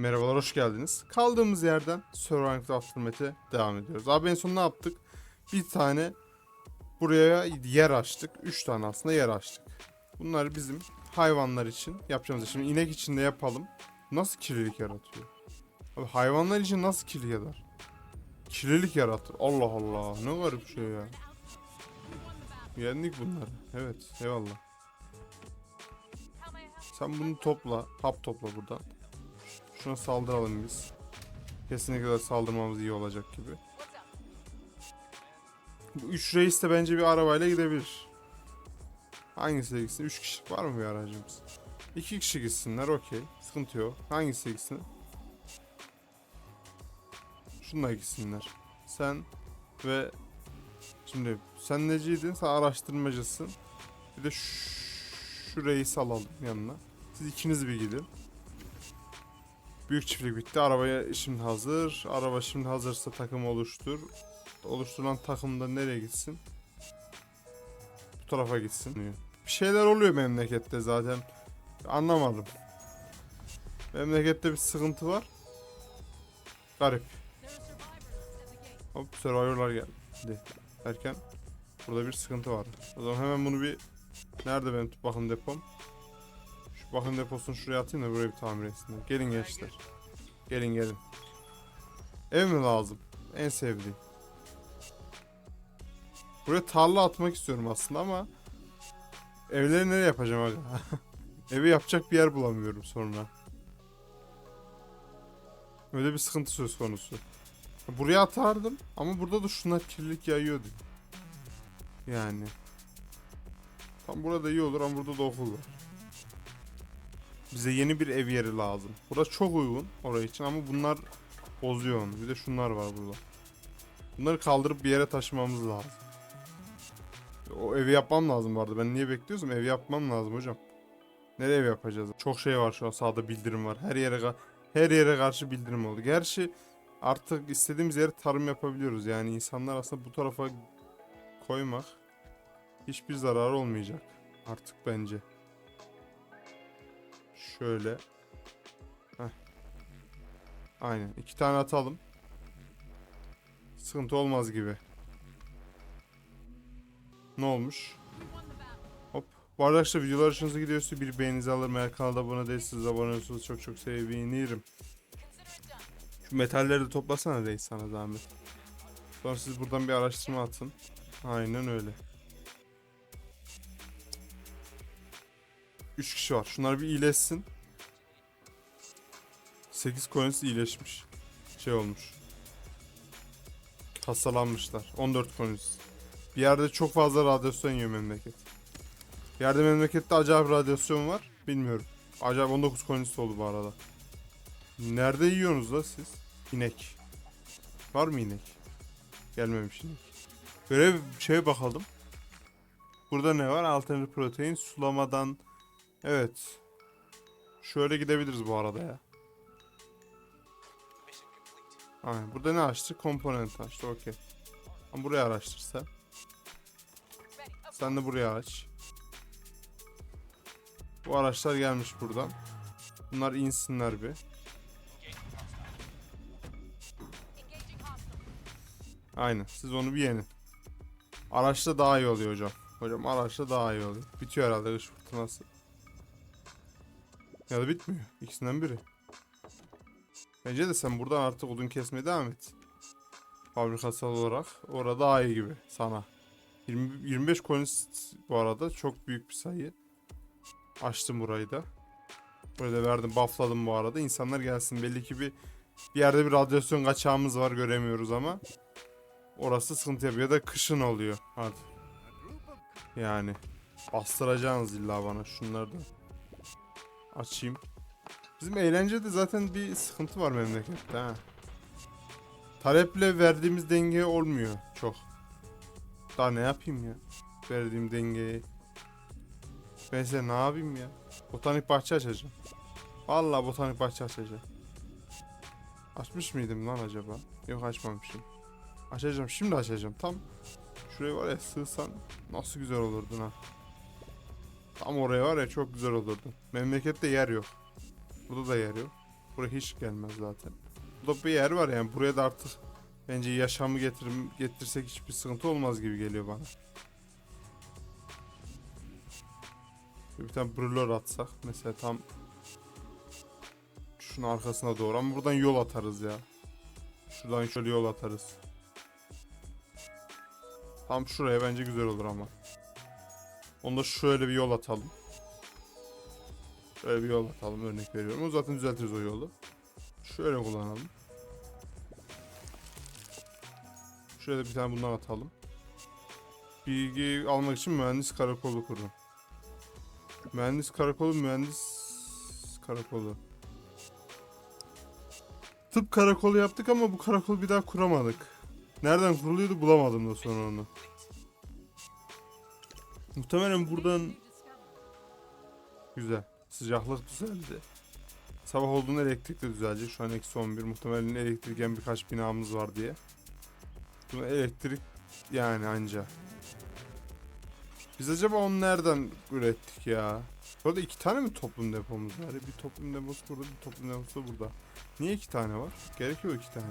Merhabalar, hoş geldiniz. Kaldığımız yerden Survivor Aftermath'e devam ediyoruz. Abi en son ne yaptık? Bir tane buraya yer açtık. Üç tane aslında yer açtık. Bunlar bizim hayvanlar için yapacağımız. Şimdi inek için de yapalım. Nasıl kirlilik yaratıyor? Abi hayvanlar için nasıl kirlilik yarar? Kirlilik yaratır. Allah Allah. Ne garip şey ya. Yendik bunları. Evet, eyvallah. Sen bunu topla. Hap topla buradan. Şuna saldıralım biz. Kesinlikle saldırmamız iyi olacak gibi. Bu üç reis de bence bir arabayla gidebilir. Hangisi gitsin? Üç kişilik var mı bir aracımız? İki kişi gitsinler okey. Sıkıntı yok. Hangisi gitsin? Şununla gitsinler. Sen ve şimdi sen neciydin? Sen araştırmacısın. Bir de şu, şu reisi alalım yanına. Siz ikiniz bir gidin. Büyük çiftlik bitti. Arabaya şimdi hazır. Araba şimdi hazırsa takım oluştur. Oluşturulan takım da nereye gitsin? Bu tarafa gitsin. Bir şeyler oluyor memlekette zaten. Anlamadım. Memlekette bir sıkıntı var. Garip. Hop survivor'lar geldi. Derken burada bir sıkıntı var. O zaman hemen bunu bir Nerede benim bakım depom? Şu bakım deposunu şuraya atayım da burayı bir tamir etsinler. Gelin gençler. Gelin gelin. Ev mi lazım? En sevdiğim. Buraya tarla atmak istiyorum aslında ama evleri nereye yapacağım aga? Evi yapacak bir yer bulamıyorum sonra. Öyle bir sıkıntı söz konusu. Buraya atardım ama burada da şunlar kirlilik yayıyordu. Yani. Tam burada iyi olur ama burada da okul var. Bize yeni bir ev yeri lazım. Burası çok uygun oraya için ama bunlar bozuyor onu. Bir de şunlar var burada. Bunları kaldırıp bir yere taşımamız lazım. O evi yapmam lazım vardı. Ben niye bekliyorsam ev yapmam lazım hocam. Nereye ev yapacağız? Çok şey var şu an sağda bildirim var. Her yere her yere karşı bildirim oldu. Gerçi artık istediğimiz yere tarım yapabiliyoruz. Yani insanlar aslında bu tarafa koymak hiçbir zarar olmayacak artık bence. Şöyle. Heh. Aynen. iki tane atalım. Sıkıntı olmaz gibi. Ne olmuş? Hop. Bu arkadaşlar videolar hoşunuza gidiyorsa bir beğeninizi alırım. Eğer kanalda abone değilseniz abone olursanız çok çok sevinirim. Şu metalleri de toplasana reis sana zahmet. Sonra siz buradan bir araştırma atın. Aynen öyle. 3 kişi var. Şunlar bir iyileşsin. 8 coins iyileşmiş. Şey olmuş. Hastalanmışlar. 14 coins. Bir yerde çok fazla radyasyon yiyor memleket. Bir yerde memlekette acayip radyasyon var. Bilmiyorum. Acayip 19 coins oldu bu arada. Nerede yiyorsunuz da siz? İnek. Var mı inek? Gelmemiş inek. Görev şeye bakalım. Burada ne var? Alternatif protein sulamadan Evet. Şöyle gidebiliriz bu arada ya. Aynen. Burada ne açtı? Komponent açtı. Okey. Ama buraya araştır sen. De buraya aç. Bu araçlar gelmiş buradan. Bunlar insinler bir. Aynen. Siz onu bir yenin. Araçta daha iyi oluyor hocam. Hocam araçta daha iyi oluyor. Bitiyor herhalde kış fırtınası. Ya da bitmiyor. İkisinden biri. Bence de sen buradan artık odun kesmeye devam et. Fabrikasal olarak. Orada daha iyi gibi sana. 20, 25 coins bu arada çok büyük bir sayı. Açtım burayı da. Böyle verdim buffladım bu arada. İnsanlar gelsin. Belli ki bir, bir yerde bir radyasyon kaçağımız var göremiyoruz ama. Orası sıkıntı yapıyor. Ya da kışın oluyor. Hadi. Yani. Bastıracaksınız illa bana şunları da. Açayım. Bizim eğlencede zaten bir sıkıntı var memlekette ha. Taleple verdiğimiz denge olmuyor çok. Daha ne yapayım ya? Verdiğim dengeyi. Ben size ne yapayım ya? Botanik bahçe açacağım. Vallahi botanik bahçe açacağım. Açmış mıydım lan acaba? Yok açmamışım. Açacağım şimdi açacağım. Tam şuraya var ya sığsan nasıl güzel olurdun ha. Tam oraya var ya çok güzel olurdu. Memlekette yer yok. Burada da yer yok. Buraya hiç gelmez zaten. Burada bir yer var yani buraya da artık bence yaşamı getir getirsek hiçbir sıkıntı olmaz gibi geliyor bana. Bir tane brülör atsak mesela tam şunun arkasına doğru ama buradan yol atarız ya. Şuradan şöyle yol atarız. Tam şuraya bence güzel olur ama. Onda şöyle bir yol atalım. Şöyle bir yol atalım örnek veriyorum. O zaten düzeltiriz o yolu. Şöyle kullanalım. Şöyle bir tane bundan atalım. Bilgi almak için mühendis karakolu kurun. Mühendis karakolu, mühendis karakolu. Tıp karakolu yaptık ama bu karakolu bir daha kuramadık. Nereden kuruluyordu bulamadım da sonra onu. Muhtemelen buradan güzel. Sıcaklık düzeldi. Sabah olduğunda elektrik de düzelecek. Şu an eksi 11. Muhtemelen elektriken birkaç binamız var diye. Bunu elektrik yani anca. Biz acaba onu nereden ürettik ya? Burada iki tane mi toplum depomuz var? Bir toplum deposu burada, bir toplum deposu da burada. Niye iki tane var? Gerekiyor iki tane.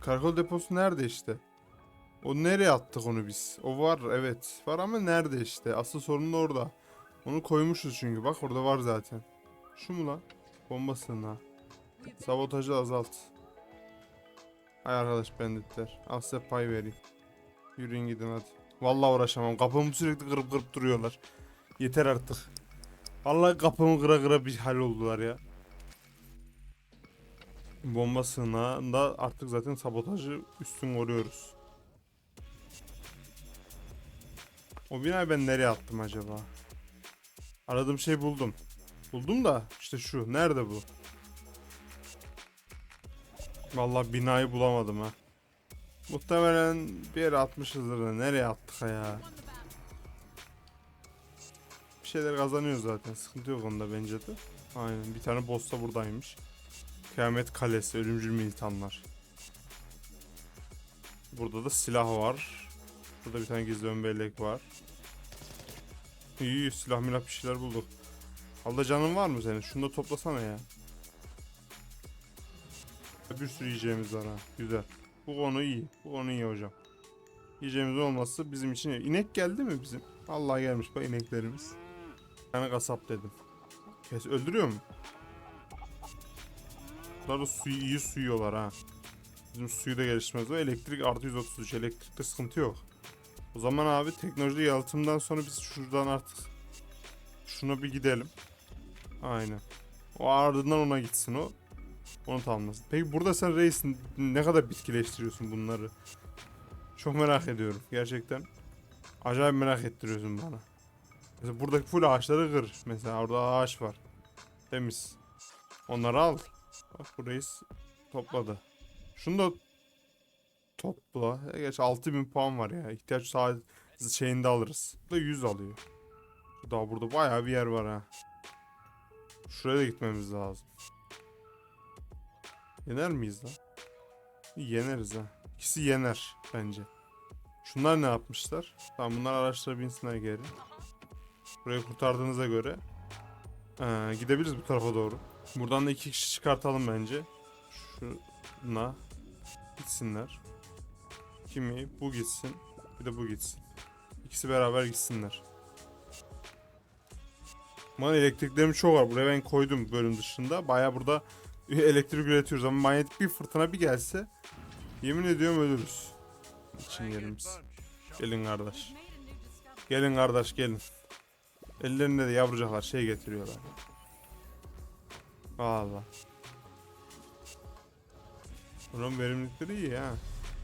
Karakol deposu nerede işte? O nereye attık onu biz? O var evet. Var ama nerede işte? Asıl sorun da orada. Onu koymuşuz çünkü. Bak orada var zaten. Şu mu lan? Bomba sığınağı. Sabotajı azalt. Hay arkadaş banditler. Al size pay vereyim. Yürüyün gidin hadi. Vallahi uğraşamam. Kapımı sürekli kırıp kırıp duruyorlar. Yeter artık. Vallahi kapımı kıra kıra bir hal oldular ya. Bomba sığınağında artık zaten sabotajı üstün koruyoruz. O binayı ben nereye attım acaba? Aradığım şey buldum. Buldum da işte şu. Nerede bu? Vallahi binayı bulamadım ha. Muhtemelen bir yere atmışızdır da nereye attık ya? Bir şeyler kazanıyoruz zaten. Sıkıntı yok onda bence de. Aynen. Bir tane boss da buradaymış. Kıyamet Kalesi, Ölümcül Militanlar. Burada da silah var. Burada bir tane gizli ön bellek var. İyi silah milah bir şeyler bulduk. Alda canın var mı senin? Şunu da toplasana ya. Bir sürü yiyeceğimiz var ha. Güzel. Bu konu iyi. Bu konu iyi hocam. Yiyeceğimiz olmazsa bizim için iyi. İnek geldi mi bizim? Allah gelmiş bak ineklerimiz. Tane kasap dedim. Kes öldürüyor mu? Bunlar da suyu iyi suyuyorlar ha. Bizim suyu da gelişmez. O elektrik artı 133. Elektrikte sıkıntı yok. O zaman abi teknoloji yalıtımdan sonra biz şuradan artık şuna bir gidelim. Aynen. O ardından ona gitsin o. Onu tamamlasın. Peki burada sen reis ne kadar bitkileştiriyorsun bunları? Çok merak ediyorum gerçekten. Acayip merak ettiriyorsun bana. Mesela buradaki full ağaçları kır. Mesela orada ağaç var. Temiz. Onları al. Bak bu reis topladı. Şunu da topla. E, Geç 6000 puan var ya. İhtiyaç saat şeyinde alırız. Bu da 100 alıyor. Daha burada bayağı bir yer var ha. Şuraya da gitmemiz lazım. Yener miyiz lan? Yeneriz ha. İkisi yener bence. Şunlar ne yapmışlar? Tamam bunlar araçlara binsinler geri. Burayı kurtardığınıza göre ee, gidebiliriz bu tarafa doğru. Buradan da iki kişi çıkartalım bence. Şuna gitsinler. Kimi? Bu gitsin. Bir de bu gitsin. İkisi beraber gitsinler. Man elektriklerim çok var. Buraya ben koydum bölüm dışında. Baya burada elektrik üretiyoruz ama manyetik bir fırtına bir gelse yemin ediyorum ölürüz. İçin yerimiz. Gelin kardeş. Gelin kardeş gelin. Ellerinde de yavrucaklar şey getiriyorlar. Valla. Buranın verimlilikleri iyi ha.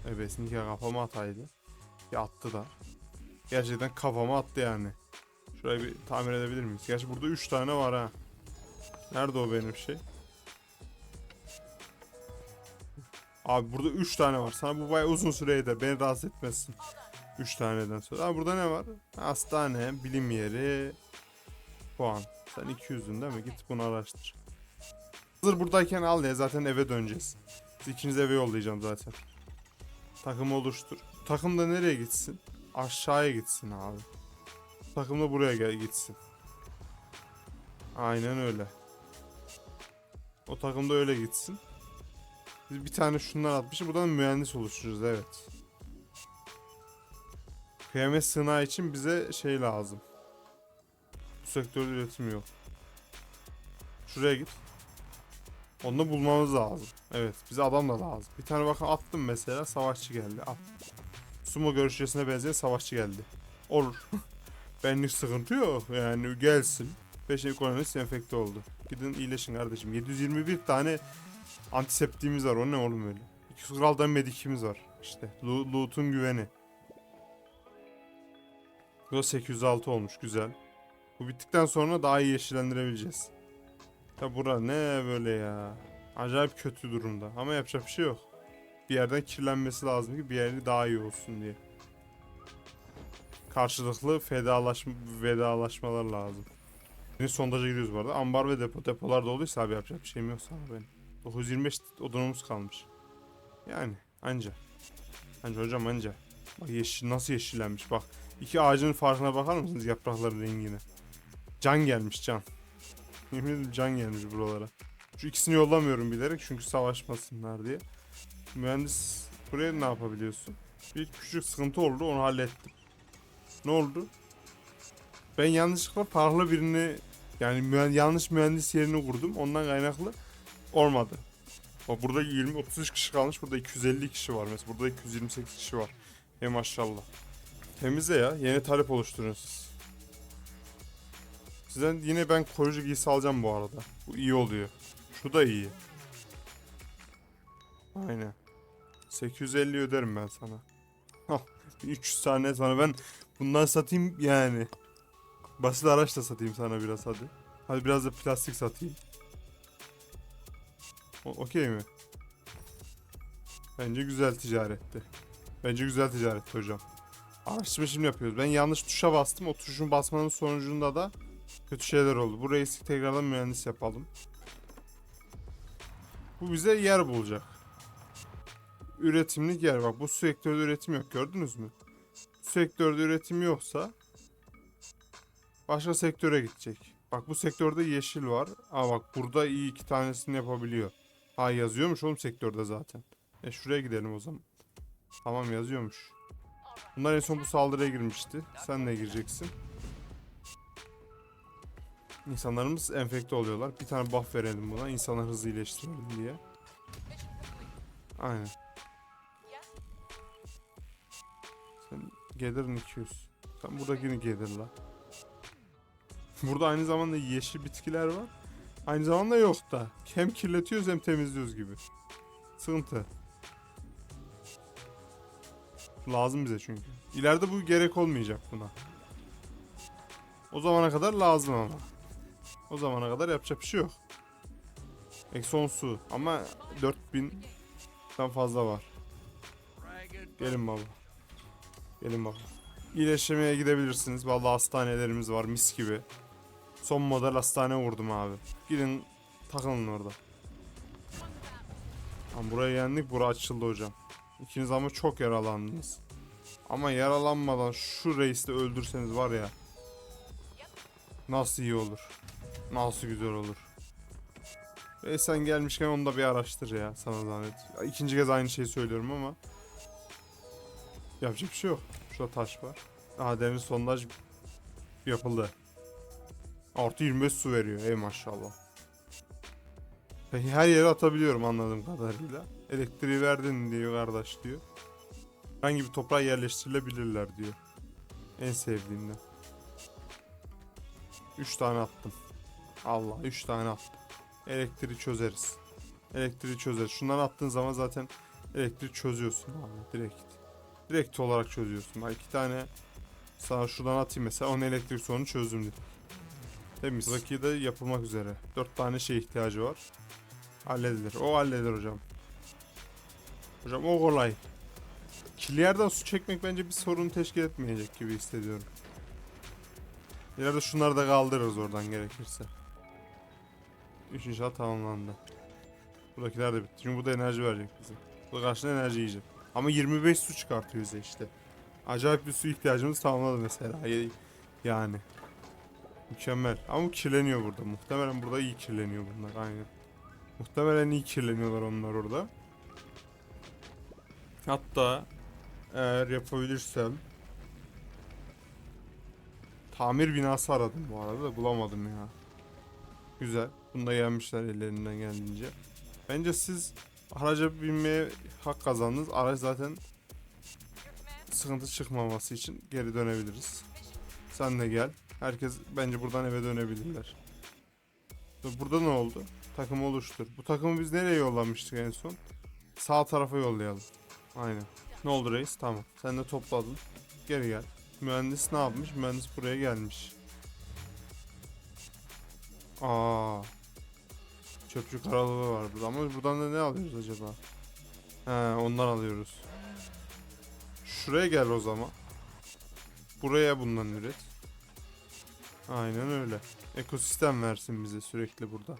Ebesinki kafama ataydı. Bir attı da. Gerçekten kafama attı yani. Şurayı bir tamir edebilir miyiz? Gerçi burada 3 tane var ha. Nerede o benim şey? Abi burada 3 tane var. Sana bu bayağı uzun süre eder. Beni rahatsız etmesin. 3 taneden sonra. Abi burada ne var? Hastane, bilim yeri, puan. Sen 200'ün değil mi? Git bunu araştır. Hazır buradayken al ya zaten eve döneceğiz. Biz ikiniz eve yollayacağım zaten. Takımı oluştur. Takım da nereye gitsin? Aşağıya gitsin abi. Takım da buraya gel gitsin. Aynen öyle. O takımda öyle gitsin. Biz bir tane şundan atmışız. Buradan mühendis oluşturacağız evet. Kıyamet sığınağı için bize şey lazım. Bu sektörde üretim yok. Şuraya git. Onu da bulmamız lazım. Evet bize adam da lazım. Bir tane bakın attım mesela savaşçı geldi. At. Sumo görüşçesine benzeyen savaşçı geldi. Olur. Benlik sıkıntı yok. Yani gelsin. 5 ekonomist enfekte oldu. Gidin iyileşin kardeşim. 721 tane antiseptiğimiz var. O ne oğlum öyle? 200 tane medikimiz var. İşte. Lo- Loot'un güveni. Bu da 806 olmuş. Güzel. Bu bittikten sonra daha iyi yeşillendirebileceğiz. Ya bura ne böyle ya. Acayip kötü durumda. Ama yapacak bir şey yok. Bir yerden kirlenmesi lazım ki bir yeri daha iyi olsun diye. Karşılıklı fedalaşma, vedalaşmalar lazım. Şimdi sondaja gidiyoruz bu arada. Ambar ve depo. Depolar doluysa abi yapacak bir şeyim yok sana benim. 925 odunumuz kalmış. Yani anca. Anca hocam anca. Bak yeşil, nasıl yeşillenmiş bak. İki ağacın farkına bakar mısınız yaprakların rengine? Can gelmiş can. Yemin ederim can gelmiş buralara. Şu ikisini yollamıyorum bilerek çünkü savaşmasınlar diye. Mühendis buraya ne yapabiliyorsun? Bir küçük sıkıntı oldu onu hallettim. Ne oldu? Ben yanlışlıkla farklı birini yani mühen- yanlış mühendis yerini kurdum. Ondan kaynaklı olmadı. Bak burada 20 33 kişi kalmış. Burada 250 kişi var mesela. Burada 228 kişi var. Ey maşallah. Temizle ya. Yeni talep oluşturun siz. Sizden yine ben koruyucu giysi alacağım bu arada. Bu iyi oluyor. Şu da iyi. Aynen. 850 öderim ben sana. Hah, 300 tane sana ben bundan satayım yani. Basit araç da satayım sana biraz hadi. Hadi biraz da plastik satayım. Okey mi? Bence güzel ticaretti. Bence güzel ticaretti hocam. Araştırma şimdi yapıyoruz. Ben yanlış tuşa bastım. O tuşun basmanın sonucunda da kötü şeyler oldu. Bu reisi tekrardan mühendis yapalım. Bu bize yer bulacak. Üretimlik yer. Bak bu sektörde üretim yok. Gördünüz mü? Bu sektörde üretim yoksa başka sektöre gidecek. Bak bu sektörde yeşil var. Aa bak burada iyi iki tanesini yapabiliyor. Ha yazıyormuş oğlum sektörde zaten. E şuraya gidelim o zaman. Tamam yazıyormuş. Bunlar en son bu saldırıya girmişti. Sen de gireceksin. İnsanlarımız enfekte oluyorlar. Bir tane buff verelim buna. İnsanlar hızlı iyileştirelim diye. Aynen. Sen gelirin 200. Sen buradakini gelir la. Burada aynı zamanda yeşil bitkiler var. Aynı zamanda yok da. Hem kirletiyoruz hem temizliyoruz gibi. Sıkıntı. Lazım bize çünkü. İleride bu gerek olmayacak buna. O zamana kadar lazım ama. O zamana kadar yapacak bir şey yok. Eksi 10 su ama 4000'den fazla var. Gelin baba. Gelin baba. İyileşmeye gidebilirsiniz. Vallahi hastanelerimiz var mis gibi. Son model hastane vurdum abi. Gidin takılın orada. Tamam, buraya yendik. Bura açıldı hocam. İkiniz ama çok yaralandınız. Ama yaralanmadan şu reisi öldürseniz var ya. Nasıl iyi olur. Nasıl güzel olur. E sen gelmişken onu da bir araştır ya sana zahmet. İkinci kez aynı şeyi söylüyorum ama. Yapacak bir şey yok. Şurada taş var. Aha demir sondaj yapıldı. Artı 25 su veriyor. Ey maşallah. Peki her yere atabiliyorum anladığım kadarıyla. Elektriği verdin diyor kardeş diyor. Herhangi bir toprağa yerleştirilebilirler diyor. En sevdiğimden. 3 tane attım. Allah 3 tane attım. Elektriği çözeriz. Elektriği çözeriz. Şundan attığın zaman zaten elektriği çözüyorsun abi direkt. Direkt olarak çözüyorsun. Bak iki tane sana şuradan atayım mesela onun elektrik sorunu çözdüm diye. Temiz. Buradaki de yapılmak üzere. 4 tane şey ihtiyacı var. Halledilir. O halledilir hocam. Hocam o kolay. Kilyerden su çekmek bence bir sorun teşkil etmeyecek gibi hissediyorum. İleride şunları da kaldırırız oradan gerekirse. Üç inşaat tamamlandı. Buradakiler de bitti. Çünkü bu da enerji verecek bize. Bu da karşına enerji yiyecek. Ama 25 su çıkartıyor bize işte. Acayip bir su ihtiyacımız tamamladı mesela. Yani. Mükemmel. Ama kirleniyor burada. Muhtemelen burada iyi kirleniyor bunlar. Aynen. Muhtemelen iyi kirleniyorlar onlar orada. Hatta eğer yapabilirsem tamir binası aradım bu arada da bulamadım ya. Güzel. Bunu da yenmişler ellerinden geldiğince. Bence siz araca binmeye hak kazandınız. Araç zaten sıkıntı çıkmaması için geri dönebiliriz. Sen de gel. Herkes bence buradan eve dönebilirler. Burada ne oldu? Takımı oluştur. Bu takımı biz nereye yollamıştık en son? Sağ tarafa yollayalım. Aynen. Ne oldu reis? Tamam. Sen de topladın. Geri gel. Mühendis ne yapmış? Mühendis buraya gelmiş. Aa. Çöpçü karalığı var burada ama buradan da ne alıyoruz acaba? He ondan alıyoruz. Şuraya gel o zaman. Buraya bundan üret. Aynen öyle. Ekosistem versin bize sürekli burada.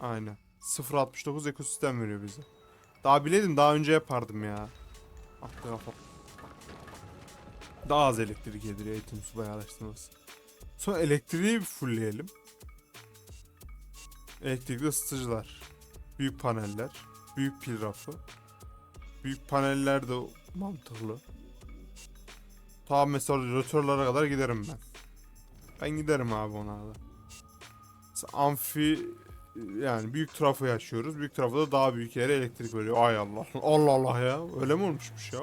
Aynen. 0.69 ekosistem veriyor bize. Daha bileydim daha önce yapardım ya. Aklı kafa. Daha az elektrik gelir eğitim subay araştırması. Sonra elektriği fullleyelim. Elektrikli ısıtıcılar. Büyük paneller. Büyük pil rafı. Büyük paneller de mantıklı. Tamam mesela rotörlere kadar giderim ben. Ben giderim abi ona da. Amfi yani büyük trafo yaşıyoruz. Büyük trafoda daha büyük yere elektrik veriyor. Ay Allah. Allah Allah ya. Öyle mi olmuşmuş ya?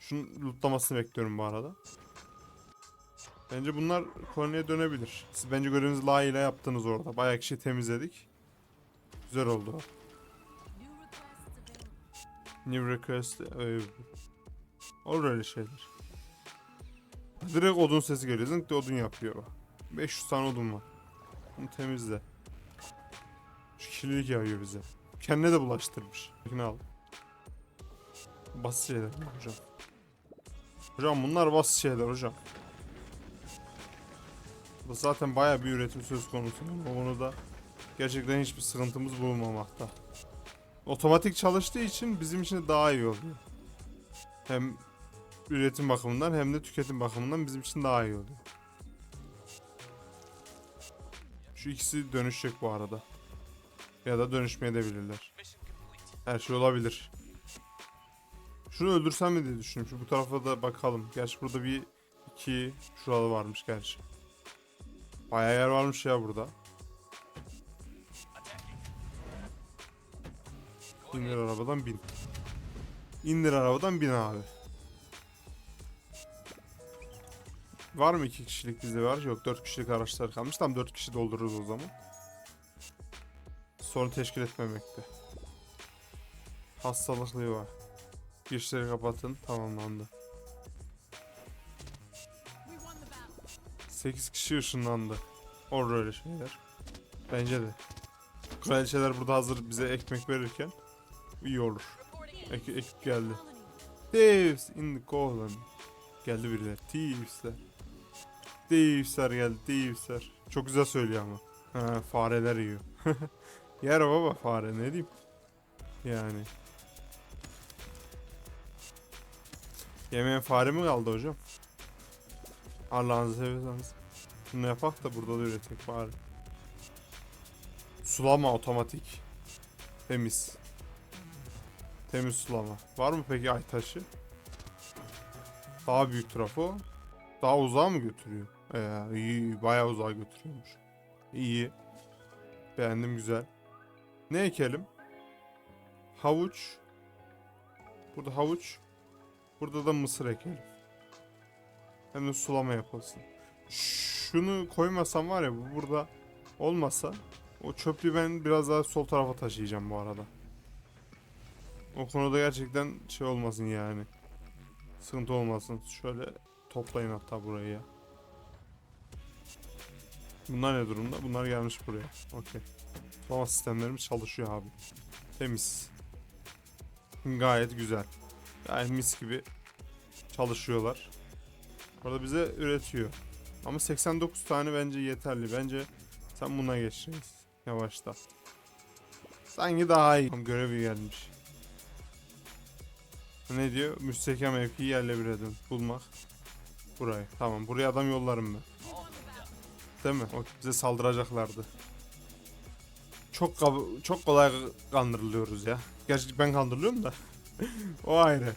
Şunun lootlamasını bekliyorum bu arada. Bence bunlar koloniye dönebilir. Siz bence görevinizi layığıyla yaptınız orada. Bayağı kişi temizledik. Güzel oldu. New request. Ee, olur öyle şeyler. Direkt odun sesi geliyor. Zınk odun yapıyor. bak. 500 tane odun var. Bunu temizle. Şu kirlilik yağıyor bize. Kendine de bulaştırmış. Bakın al. Basit şeyler hocam. Hocam bunlar basit şeyler hocam. Bu zaten baya bir üretim söz konusu. O konuda gerçekten hiçbir sıkıntımız bulunmamakta. Otomatik çalıştığı için bizim için daha iyi oluyor. Hem üretim bakımından hem de tüketim bakımından bizim için daha iyi oluyor. Şu ikisi dönüşecek bu arada. Ya da dönüşmeye de bilirler. Her şey olabilir. Şunu öldürsem mi diye düşünüyorum. Şu bu tarafa da bakalım. Gerçi burada bir iki şuralı varmış gerçi. Bayağı yer varmış ya burada. İndir arabadan bin. İndir arabadan bin abi. Var mı iki kişilik bizde var? Yok dört kişilik araçlar kalmış. Tam dört kişi doldururuz o zaman. Sorun teşkil etmemekte. Hastalıklı var. Girişleri kapatın. Tamamlandı. 8 kişi ışınlandı. Olur öyle şeyler. Bence de. Kraliçeler burada hazır bize ekmek verirken iyi olur. Ek- ekip geldi. Thieves in the colony. Geldi birileri. Thieves'ler. Thieves'ler geldi. Thieves'ler. Çok güzel söylüyor ama. Ha, fareler yiyor. Yer baba fare ne diyeyim. Yani. Yemeğe fare mi kaldı hocam? Allah'ınızı seviyorsanız. Bunu yapak da burada da üretek bari. Sulama otomatik. Temiz. Temiz sulama. Var mı peki ay taşı? Daha büyük trafo. Daha uzağa mı götürüyor? Ee, iyi, bayağı uzağa götürüyormuş. İyi. Beğendim güzel. Ne ekelim? Havuç. Burada havuç. Burada da mısır ekelim. Hem de sulama yapılsın. Şunu koymasam var ya bu burada olmasa o çöplüğü ben biraz daha sol tarafa taşıyacağım bu arada. O konuda gerçekten şey olmasın yani. Sıkıntı olmasın. Şöyle toplayın hatta burayı ya. Bunlar ne durumda? Bunlar gelmiş buraya. Okey. Sulama sistemlerimiz çalışıyor abi. Temiz. Gayet güzel. Gayet mis gibi çalışıyorlar. Orada bize üretiyor. Ama 89 tane bence yeterli. Bence sen buna geç reis. Yavaşta. Sanki daha iyi. Tamam, görevi gelmiş. Ne diyor? Müstehkem mevkiyi yerle bir edin. Bulmak. Burayı. Tamam. Buraya adam yollarım ben. Değil mi? O bize saldıracaklardı. çok çok kolay kandırılıyoruz ya. Gerçi ben kandırılıyorum da. o ayrı.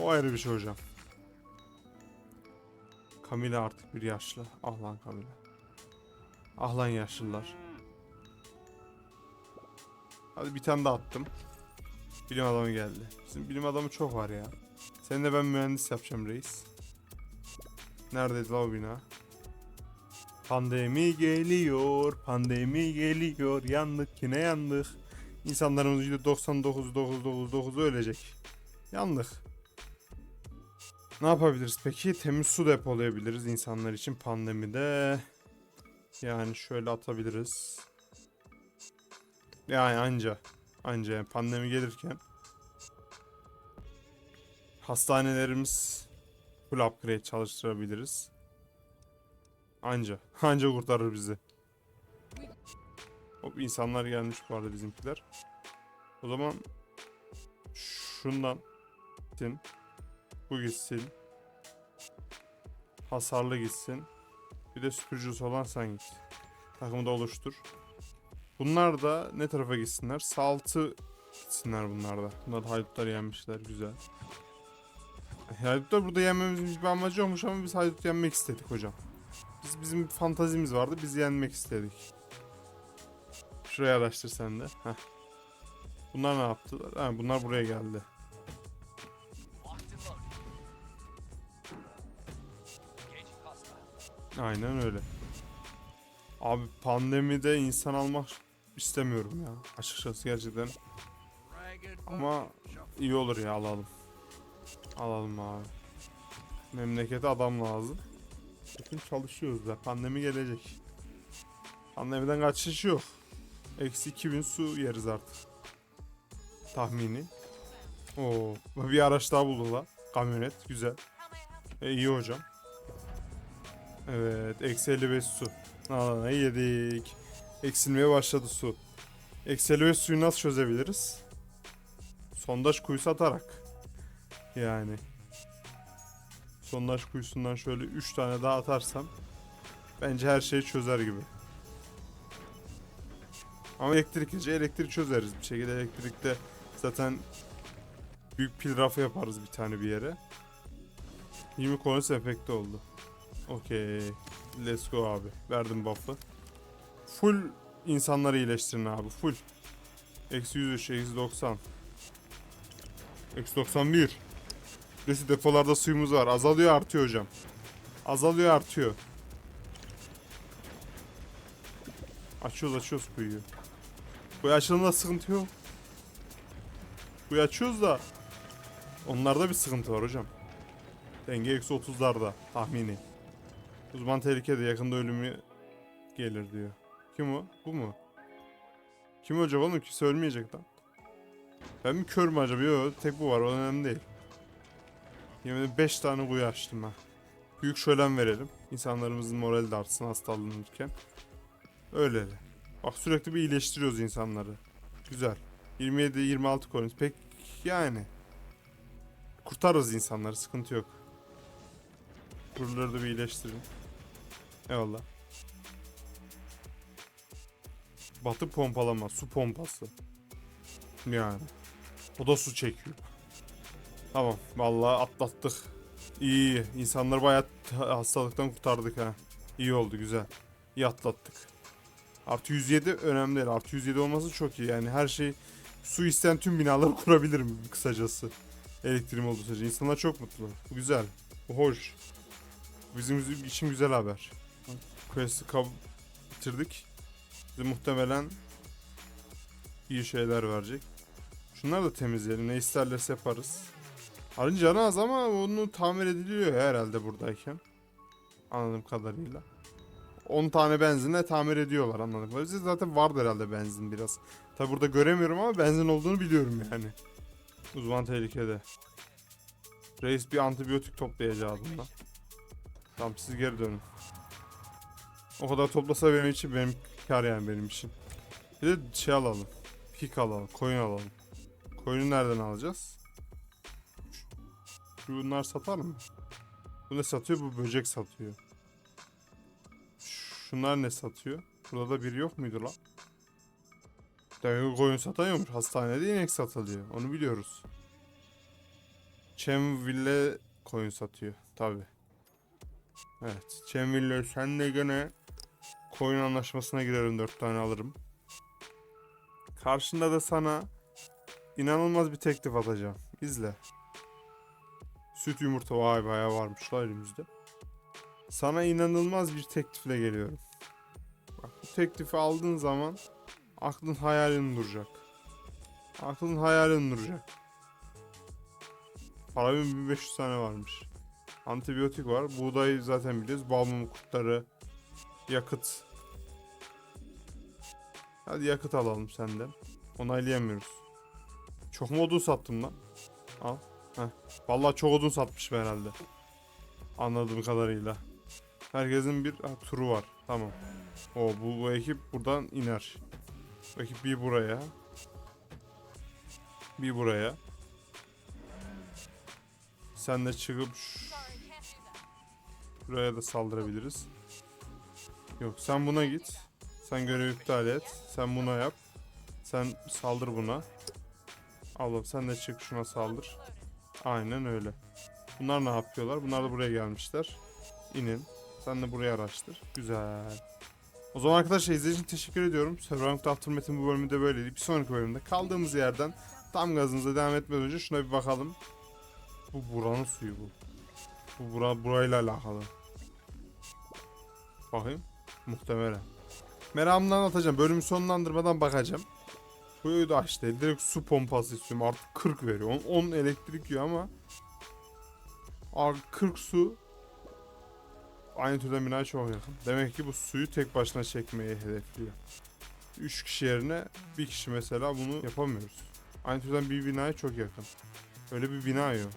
O ayrı bir şey hocam. Kamila artık bir yaşlı. Ah lan Kamila. Ah lan yaşlılar. Hadi bir tane daha attım. Bilim adamı geldi. Bizim bilim adamı çok var ya. Seni de ben mühendis yapacağım reis. Neredeydi la o bina? Pandemi geliyor, pandemi geliyor. Yandık yine yandık. İnsanlarımız %99.999 ölecek. Yandık. Ne yapabiliriz peki? Temiz su depolayabiliriz insanlar için pandemide. Yani şöyle atabiliriz. Yani anca. Anca pandemi gelirken. Hastanelerimiz full upgrade çalıştırabiliriz. Anca. Anca kurtarır bizi. Hop insanlar gelmiş bu arada bizimkiler. O zaman şundan. Bu gitsin. Hasarlı gitsin. Bir de süpürücüsü olan sen git. Takımı da oluştur. Bunlar da ne tarafa gitsinler? Sağ altı gitsinler bunlar da. Bunlar haydutları yenmişler. Güzel. Haydutlar burada yenmemizin bir amacı yokmuş ama biz haydut yenmek istedik hocam. Biz bizim bir fantazimiz vardı. Biz yenmek istedik. Şuraya araştır sen de. Heh. Bunlar ne yaptılar? Ha, bunlar buraya geldi. Aynen öyle. Abi pandemide insan almak istemiyorum ya. Açıkçası gerçekten. Ama iyi olur ya alalım. Alalım abi. Memlekete adam lazım. Bakın çalışıyoruz da pandemi gelecek. Pandemiden kaçış yok. Eksi 2000 su yeriz artık. Tahmini. Oo, bir araç daha buldular. Kamyonet güzel. E, iyi hocam. Evet, eksi 55 su. Aa, yedik. Eksilmeye başladı su. Eksi 55 suyu nasıl çözebiliriz? Sondaj kuyusu atarak. Yani. Sondaj kuyusundan şöyle 3 tane daha atarsam bence her şeyi çözer gibi. Ama elektrikçi elektrik çözeriz bir şekilde elektrikte zaten büyük pil rafı yaparız bir tane bir yere. 20 konus efekti oldu. Okey. Let's go abi. Verdim buff'ı. Full insanları iyileştirin abi. Full. Eksi 103, eksi 90. Eksi 91. Burası depolarda suyumuz var. Azalıyor artıyor hocam. Azalıyor artıyor. Açıyoruz açıyoruz kuyuyu. Kuyu açılımda sıkıntı yok. Kuyu açıyoruz da onlarda bir sıkıntı var hocam. Denge eksi 30'larda tahmini. Uzman tehlikede yakında ölümü gelir diyor. Kim o? Bu mu? Kim olacak oğlum? Kimse ölmeyecek lan. Ben mi kör mü acaba? Yok tek bu var o önemli değil. Yemin 5 tane kuyu açtım ben. Büyük şölen verelim. İnsanlarımızın morali de artsın hastalanırken. Öyle de. Bak sürekli bir iyileştiriyoruz insanları. Güzel. 27-26 coin. Pek yani. Kurtarırız insanları sıkıntı yok. Buraları da bir iyileştirin. Eyvallah. Batı pompalama, su pompası. Yani. O da su çekiyor. Tamam, vallahi atlattık. İyi. İnsanları bayağı hastalıktan kurtardık ha. İyi oldu, güzel. İyi atlattık. Artı 107 önemli değil. Artı 107 olması çok iyi. Yani her şey su isteyen tüm binaları kurabilirim kısacası. Elektriğim olduğu sürece. İnsanlar çok mutlu. Bu güzel. Bu hoş. Bizim için güzel haber. Quest'i kab- bitirdik. Bize muhtemelen iyi şeyler verecek. Şunları da temizleyelim. Ne isterlerse yaparız. Arın canı az ama onu tamir ediliyor herhalde buradayken. Anladığım kadarıyla. 10 tane benzinle tamir ediyorlar anladığım kadarıyla. Zaten vardı herhalde benzin biraz. Tabi burada göremiyorum ama benzin olduğunu biliyorum yani. Uzman tehlikede. Reis bir antibiyotik toplayacağız bundan. Tamam siz geri dönün. O kadar toplasa benim için benim kar yani benim için. Bir de şey alalım. Pik alalım. Koyun alalım. Koyunu nereden alacağız? Şu- Bunlar satar mı? Bu ne satıyor? Bu böcek satıyor. Şunlar ne satıyor? Şurada da biri yok muydu lan? Demek koyun satıyormuş. Hastanede inek satılıyor. Onu biliyoruz. Çemville koyun satıyor. Tabi. Evet. Çemville senle gene koyun anlaşmasına girerim. Dört tane alırım. Karşında da sana inanılmaz bir teklif atacağım. İzle. Süt yumurta vay bayağı varmış elimizde. Sana inanılmaz bir teklifle geliyorum. Bak bu teklifi aldığın zaman aklın hayalin duracak. Aklın hayalin duracak. Parabimin 1500 tane varmış. Antibiyotik var. Buğdayı zaten biliyoruz. Bal mumu kurtları. Yakıt. Hadi yakıt alalım senden. Onaylayamıyoruz. Çok mu odun sattım lan? Al. Heh. Vallahi çok odun satmışım herhalde. Anladığım kadarıyla. Herkesin bir ha, turu var. Tamam. O bu, bu ekip buradan iner. Bu ekip bir buraya. Bir buraya. Sen de çıkıp ş- buraya da saldırabiliriz. Yok sen buna git. Sen görev iptal et. Sen buna yap. Sen saldır buna. Allah'ım sen de çık şuna saldır. Aynen öyle. Bunlar ne yapıyorlar? Bunlar da buraya gelmişler. İnin. Sen de buraya araştır. Güzel. O zaman arkadaşlar izlediğiniz için teşekkür ediyorum. Survivor Aftermath'in bu bölümü de böyleydi. Bir sonraki bölümde kaldığımız yerden tam gazımıza devam etmeden önce şuna bir bakalım. Bu buranın suyu bu. Bu bura, burayla alakalı. Bakayım. Muhtemelen. Meramdan atacağım. Bölümü sonlandırmadan bakacağım. Kuyu da açtı. Direkt su pompası istiyorum. Artık 40 veriyor. 10, 10 elektrik yiyor ama Abi 40 su aynı türden binaya çok yakın. Demek ki bu suyu tek başına çekmeyi hedefliyor. 3 kişi yerine bir kişi mesela bunu yapamıyoruz. Aynı türden bir binaya çok yakın. Öyle bir bina yok.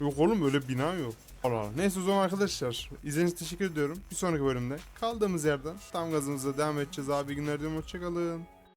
Yok oğlum öyle bina yok. Allah Allah. Neyse o zaman arkadaşlar izlediğiniz teşekkür ediyorum. Bir sonraki bölümde kaldığımız yerden tam gazımıza devam edeceğiz abi. Günler diyorum hoşçakalın.